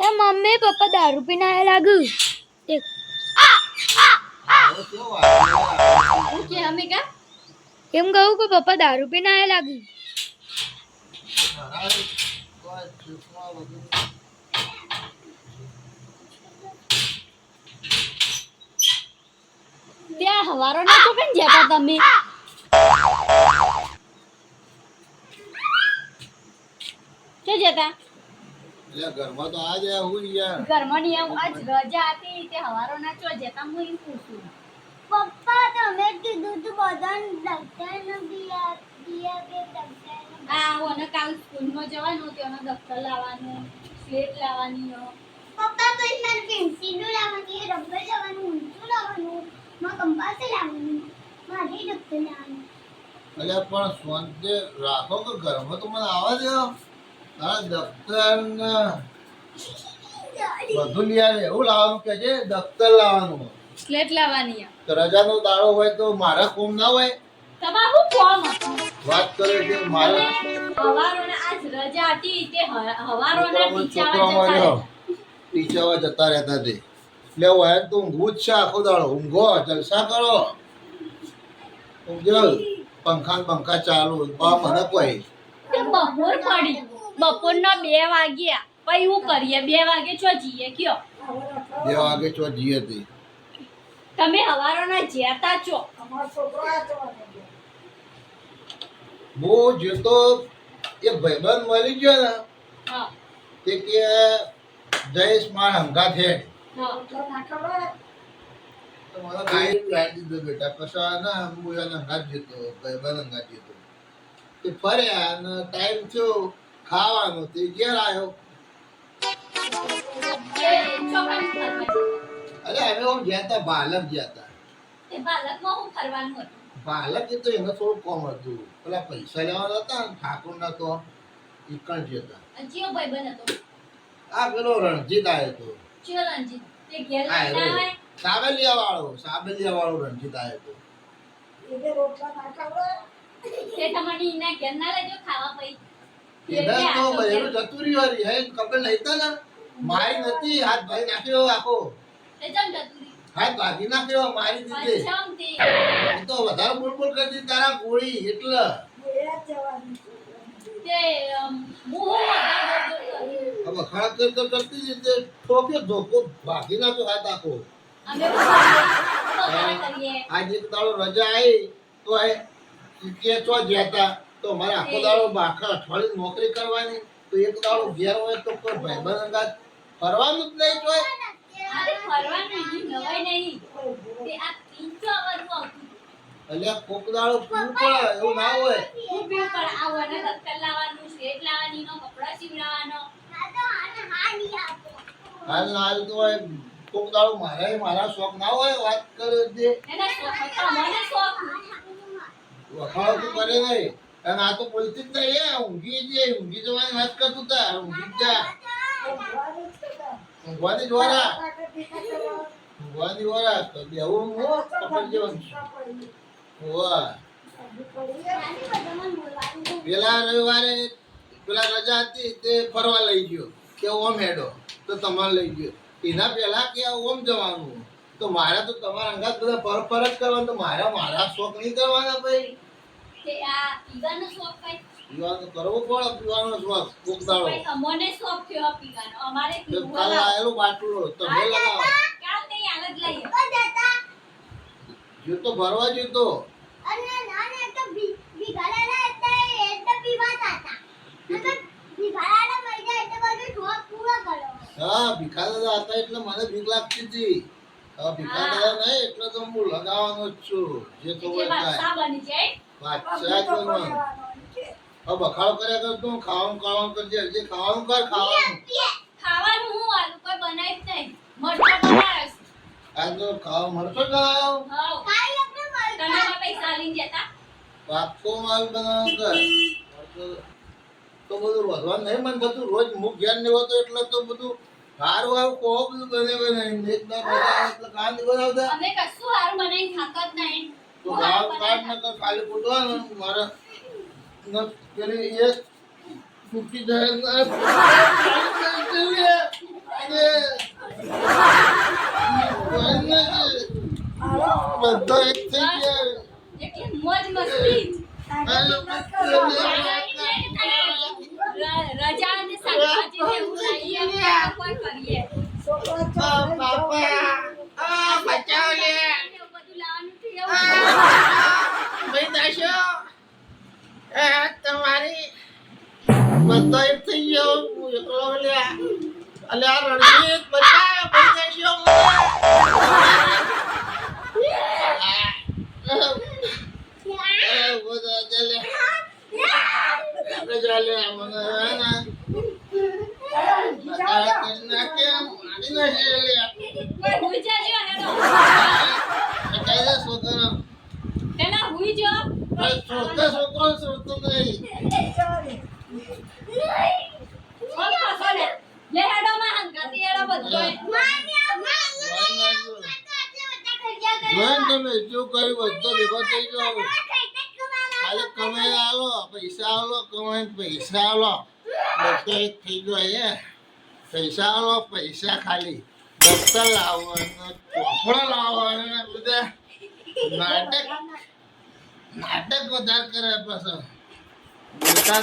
એ mummy papa દારૂ પીને આયા લાગુ દેખ કે અમે કા એમ કહું કે પપ્પા દારૂ પીને આયા લાગુ ત્યાં હવારો ના તમે. શું જતા? ઘરમાં તો આજ હું યાર. ઘરમાં ની આજ રજા હતી તે હવારો ના ચો જતા હું એમ પૂછું. પપ્પા તમે કીધું તું બધાને દફતર દિયા દિયા કે દફતર હા ઓને કાલ સ્કૂલમાં જવાનું તેનો દફતર લાવવાનું સ્લેટ લાવવાની હો. પપ્પા કઈ મારે પેન્સિલ લાવવાની રબર લાવવાનું ઊંચું લાવવાનું માં કંપાસ લાવવાનું. એટલે પણ શાંતિ રાખો કે ઘરમાં તો મને આવવા દો તારા દફતર બધું લઈ આવે એવું લાવવાનું કે છે દફતર લાવવાનું. સ્લેટ લાવવાની તો રજાનો દાડો હોય તો મારા કોમ ના હોય? તમારું કોમ વાત કરે કે મારે હવારોના આજ રજા હતી તે હવારોના ટીચાવા જતા રહ્યો. રહેતા. ટીચરવા જતા રહેતા તે. એટલે હોય તો ઊંઘવું જ છે આખો દાડો. ઊંઘો જલસા કરો. ઊંઘજો પંખા પંખા ચાલુ બા મને કોઈ. બપોર પડી. બપોરના બે વાગ્યા. પછી હું કરીએ? બે વાગે છો જઈએ કયો? બે વાગે ચો જઈએ તે. તમે હવારોના જ્યાતા છો. બહુ જોતો એ ભાઈબંધ મળી ગયો ને તે કે જયેશ માણ હંગા છે જ ખાવાનો તે ઘેર આવ્યો. અરે અમે ગયા હતા બાલક ગયા હતા. બાલક એ તો એને થોડું કોમ હતું. પેલા પૈસા લેવાના હતા ને ઠાકોર ના તો એકણ હતો. આ પેલો રણજીત આવ્યો હતો રણજીત. તે ઘેર સાબેલિયા વાળો સાબેલિયા વાળો રણજીત આવ્યો હતો મારી નથી હાથ ભાઈ નાખ્યો આખો. હાથ ભાગી નાખ્યો મારી દીધે તે. વધારે બોલ બોલ કરતી તારા ગોળી એટલે. કર? કરતી ધોકો ભાગી નાખ્યો હાથ આખો. આજ તારો રજા આવી તો એ કે છો જતા તો મારે આખો દાડો આખા અઠવાડિયે નોકરી કરવાની તો એક દાડો ઘેર હોય તો કોઈ ભાઈબંધ અંગાત ફરવાનું જ નહીં જોય ફરવાનું ઈ નવાઈ નહીં. તે આ તીનસો આવવાનું આવતું. એટલે કોક દાડો પડે એવું ના હોય. હાલ ના હાલ તો હોય. કોક દાડો મારા મારા શોખ ના હોય વાત કરે દે વખાણો તું કરે નહીં. અને આ તો બોલતી જ નહીં ઊંઘી જે ઊંઘી જવાની વાત કરતું તા ઊંઘી જ ઊંઘવાની જ વરા ઊંઘવાની વરા તો બેવું હું પકડી જવાનું. હોવા. પેલા રવિવારે પેલા રજા હતી તે ફરવા લઈ ગયો કે ઓમ હેડો તો તમારે લઈ ગયો. એના પહેલા કે ઓમ જવાનું. તો મારે તો તમારા અંગાત બધા પર પર જ કરવાનું તો મારા મારા શોખ નહીં કરવાના ભાઈ. તે આ પીવાનો શોખ પીવાનું કરવો પડે પીવાનો શોખ કોક દાડો. શોખ થયો પીવાનો. અમારે તો કાલ લાવો. બાટલો તમે લગાવો. કાલ નહીં જ જો તો ભરવા જતો. હા ભીખા દાદા હતા એટલે મને બીક લાગતી હતી. હા ભીખા દાદા નહીં એટલે તો હું લગાવવાનો જ છું. જે તો હોય થાય. બાદશાહ. હવે બખાડો કર્યા કરતો હું ખાવાનું ખાવાનું કરજે. જે ખાવાનું કર ખાવાનું. ખાવાનું હું આલુ કોઈ બનાવી જ નહીં. મરચા બનાવીશ આ તો ખાવા તમે પૈસા લઈને જતા? પાકો માલ બનાવવાનો કર તો બધું વધવાનું નહીં મન થતું. રોજ મુખ ધ્યાન લેવો તો એટલે તો બધું હારું કહો બધું બને બને એક બે બનાવે એટલે નહીં બનાવતા. અમે કશું હારું બનાવીને ખાતા જ નહીં. તો તો ભાવ કાઢ ન કર ખાલી પૂછવાનું મારે ન પેલી એક ફૂટી જાય ને બધા એક થઈ ગયા. એટલે મોજ મસ્તી રજા અને શાકભાજી એવું લાવીએ કોઈ કરીએ બાપા આ બચાવ લે બધું લાવવાનું છે એવું. ભાઈ દાશો તમારી બધા એક થઈ ગયો હું એકલો લ્યા અલે આ રણજીત બચાવ ભાઈ દાશો આપણે ચાલે પૈસા આવો પૈસા આલો. બધો થઈ ગયો હે પૈસા આલો પૈસા ખાલી. દફતર લાવો અને ચોપડો લાવો અને બધા. નાટક નાટક વધારે કરે પાછો. બોલતા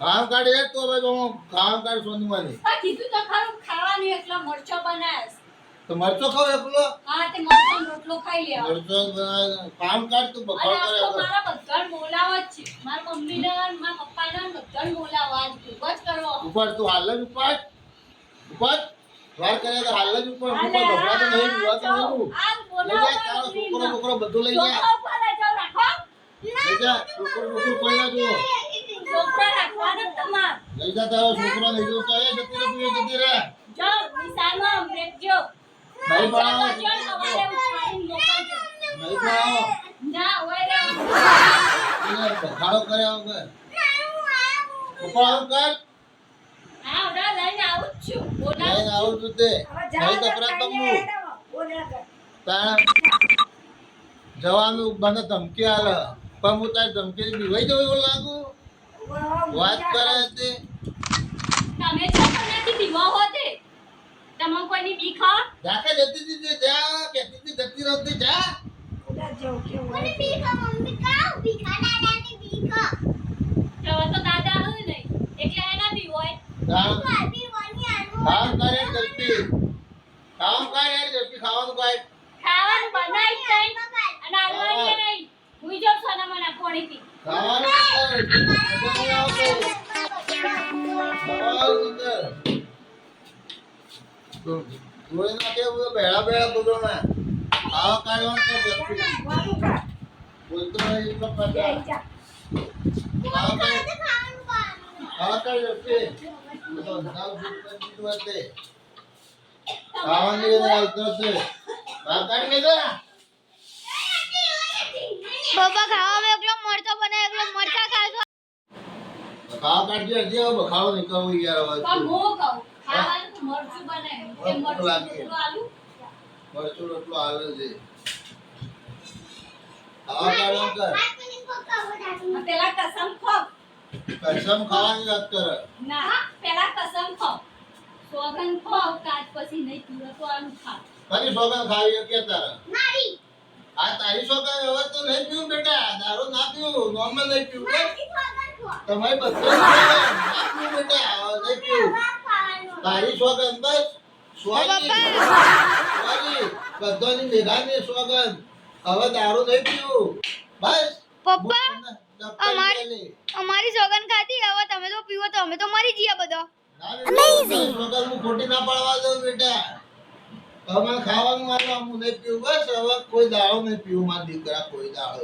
કામ કાઢી તો ભાઈ હું કામ કાઢ સોનવાની કીધું તો ખરું, ખાવાનું એકલો મરચો બનાવીશ. તો મરચો ખાવ એકલો હા તે મરચો રોટલો ખાઈ લે મરચો કામ કર તું બખાવ કરે તો. મારા બધાને બોલાવા જ છે. મારા મમ્મી અને મારા પપ્પા અને બધાને બોલાવા આજ ઉપર કરો. ઉપર તું હાલ જ ઉપર. ઉપર. વાર કરે તો હાલ જ ઉપર. ઉપર ગભરાતો નહીં પીવાતો નહીં આ લઈ જા તારો છોકરો છોકરો બધું લઈ જા. ઉપર લઈ રાખો. લઈ જા છોકરો છોકરો કોઈ ના જો છોકરા રાખવાના જ તમારે. લઈ જા તારો છોકરો નહીં જોતો એ જતી રહે તું જતી રહે. જાઓ, નિશાળમાં મેકજો. નહીં ભણાવો. નહીં ભણાવો. બખાડો કર્યા વગર. બખાડો કર. લઈને આવું છું. તે. નહીં તો પ્રત બમવું તાણ. જવાનું મને ધમકી આલે. પણ હું તારી ધમકી બીવાઈ જવું એવું લાગુ? વાત કરે તે. તમે છો કોનાથી બીવા હો તે? તમે કોઈની બીક હો? જાકે જતી હતી જા કહેતી હતી જતી રહેતી જા. તો હવે તો દાદા હોય ને એટલે એના બી હોય. કામ કરે જલ્દી. કામ કરે જલ્દી ખાવાનું બનાવી જ અને આવવાની એ નહીં. હુઈ જાઓ સોનામાના કોણીથી. ખાવાનું કર મજા નહીં આવતો ખાવાનું કર જોઈ નાખે બધું બેડા બેડા બધું ના? ખાવા કાઢવાનું જલ્દી બોલતો નહીં એટલો પાછા. ખાવા કાઢ ખાવા હશે. ખાવાની આવતો હશે. ખાવા કાઢ નહીં દે પપ્પા એકલો મરચો બનાવે એકલો મરચા ખાશો ખાવા કાઢજે કરવું યાર હવે. પણ હું કહું, ખાવાનું તો મરચું રોટલો આવે છે. ખાવા કર પેલા કસમ ખાવાની વાત કરે? ના, પેલા કસમ ખાઓ. સોગન ખાઓ, કાચ પછી નહીં પીવો તો આનું ખા. કની સોગન ખાવી કે મારી. આ તારી સોગન હવે તો નહીં પીવું બેટા. દારૂ ના પીવું નોર્મલ નહીં પીવું. તમારી બધું ના પીવું બેટા. નહીં પીવું. તારી સોગંદ બસ. સ્વાજી બધાની મેઘાની સોગંદ હવે દારૂ નહીં પીવું બસ. પપ્પા, અમાર-. અમારી સોગન ખાધી. હવે તમે તો પીવો તો અમે તો મરી જઈએ બધો. Amazing. હું ખોટી ના પાડવા દઉં બેટા. હવે ખાવાનું મારે હું નહીં પીવું. બસ હવે કોઈ દાળો નહીં પીવું. મારા દીકરા કોઈ દાળો.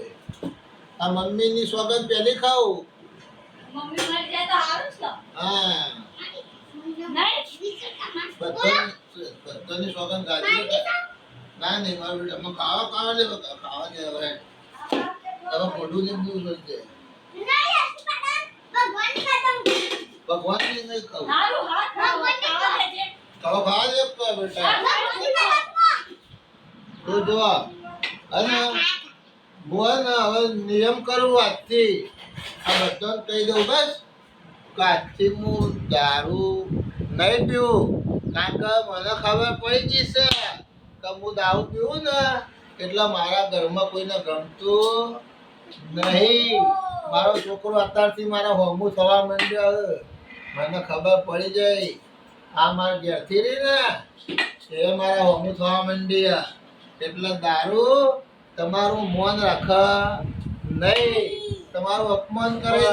આ મમ્મીની સોગંદ પહેલી ખાવું મમ્મી મરી જાય તો સારું છે હા? બધાની સોગંદ ગાડી બેટા ના નહીં મારું બેટા મને ખાવા ખાવા બકા, ખાવા દે હવે. હવે મોઢું નહીં પીવું છે. ભગવાનની નહીં ખાવું. હારું, હા, ખાઓ, ખાવા ખાવા ખાવા દે. બેટા. તો જો અને બોલ હવે નિયમ કરું આજથી. આ બધાને કહી દઉં બસ. કે આજથી હું દારૂ નહીં પીવું. કારણ કે મને ખબર પડી ગઈ છે કે હું દારૂ પીવું ને, એટલે મારા ઘરમાં કોઈને ગમતું નહીં. મારો છોકરો અત્યારથી મારા હોમું થવા માંડ્યો. મને ખબર પડી જાય આ મારા ઘેરથી રહી ને, એ મારા હોમું થવા માંડી એટલે દારૂ તમારું મન રાખ, નહીં. તમારું અપમાન કરે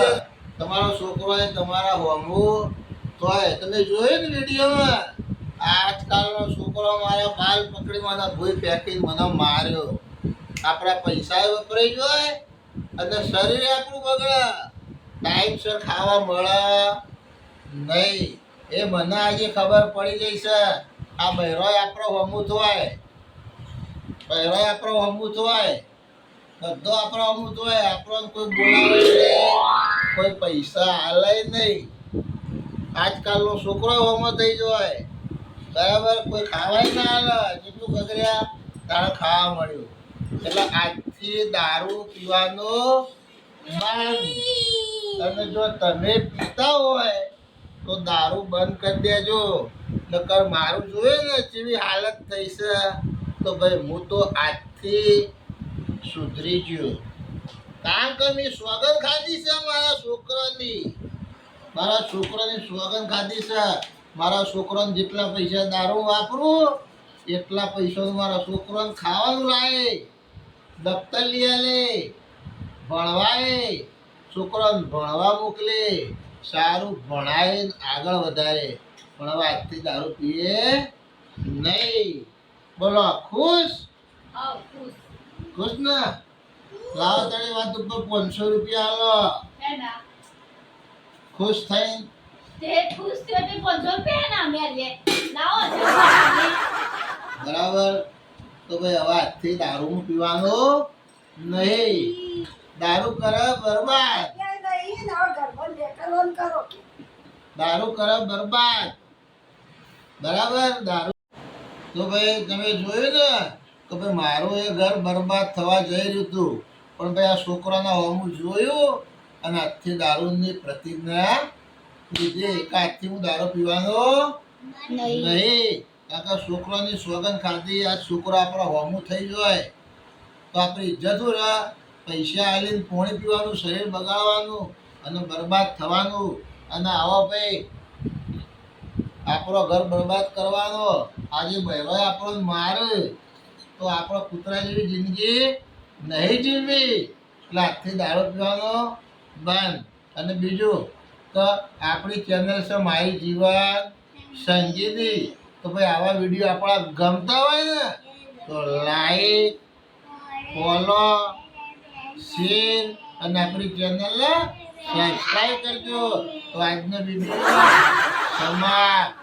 તમારો છોકરો તમારા હોમું તો તમે જોયું ને વિડીયોમાં આજકાલનો છોકરો મારે માલ પકડી મને ભૂઈ ફેંકીને મને માર્યો. આપણા પૈસા વપરાઈ જાય અને શરીર આપણું બગડે. ટાઈમસર ખાવા મળે નહીં. એ મને આજે ખબર પડી ગઈ છે. આ બહેરોય આપણો હમું થવાય બહેરોય આપણો હમું થવાય બધો આપણો અમુક હોય. આપણો કોઈ બોલાવે નહીં. કોઈ પૈસા હાલે નહીં. આજકાલનો છોકરો હોમો થઈ જાય બરાબર? કોઈ ખાવાય ના આલે. જેટલું ગગડ્યા તારે ખાવા મળ્યું. એટલે આજથી દારૂ પીવાનો અને જો તમે પીતા હોય, તો દારૂ બંધ કરી દેજો. નકર મારું જોયું ને જેવી હાલત થઈ છે, તો ભાઈ હું તો આજથી સુધરી ગયો. કારણ કે મેં સ્વગન ખાધી છે મારા છોકરાની. મારા છોકરાની સ્વગન ખાધી છે. મારા છોકરાને જેટલા પૈસા દારૂ વાપરું એટલા પૈસા મારા છોકરાને ખાવાનું લાવે દફતર લઈ આલે ભણવાય છોકરાને ભણવા મોકલે સારું ભણાય આગળ વધારે. પણ હવે આજથી દારૂ પીએ નહીં. બોલો ખુશ? ખુશ. ખુશ ને? લાવો તારી વાત ઉપર પાંચસો રૂપિયા આવો ખુશ થઈ તે તે ના બરાબર? તો ભાઈ હવે આજથી દારૂ પીવાનું નહીં. દારૂ કરે બરબાદ. દારૂ કરે બરબાદ. બરાબર? દારૂ. તો ભાઈ તમે જોયું ને કે ભાઈ મારું એ ઘર બરબાદ થવા જઈ રહ્યું હતું. પણ ભાઈ આ છોકરાના હોમું જોયું અને આજથી દારૂની પ્રતિજ્ઞા લીધી આજથી હું દારૂ પીવાનો નહીં. કારણ કે છોકરાની સોગન ખાધી આ છોકરો આપણો હોમું થઈ જાય. તો આપણી ઇજ્જત રહે પૈસા આલીને પોણી પીવાનું શરીર બગાડવાનું અને બરબાદ થવાનું. અને આવો ભાઈ આપણો ઘર બરબાદ કરવાનો. આજે બહેરોય આપણો મારે. તો આપણો કૂતરા જેવી જિંદગી નહીં જીવવી. એટલે આજથી દારૂ પીવાનો. બંધ અને બીજું તો આપણી ચેનલ છે મારી જીવન સંગીતી તો ભાઈ આવા વીડિયો આપણા ગમતા હોય ને, તો લાઈક ફોલો શેર અને આપણી ચેનલને સબસ્ક્રાઈબ કરજો. તો આજનો વીડિયો સમાપ્ત.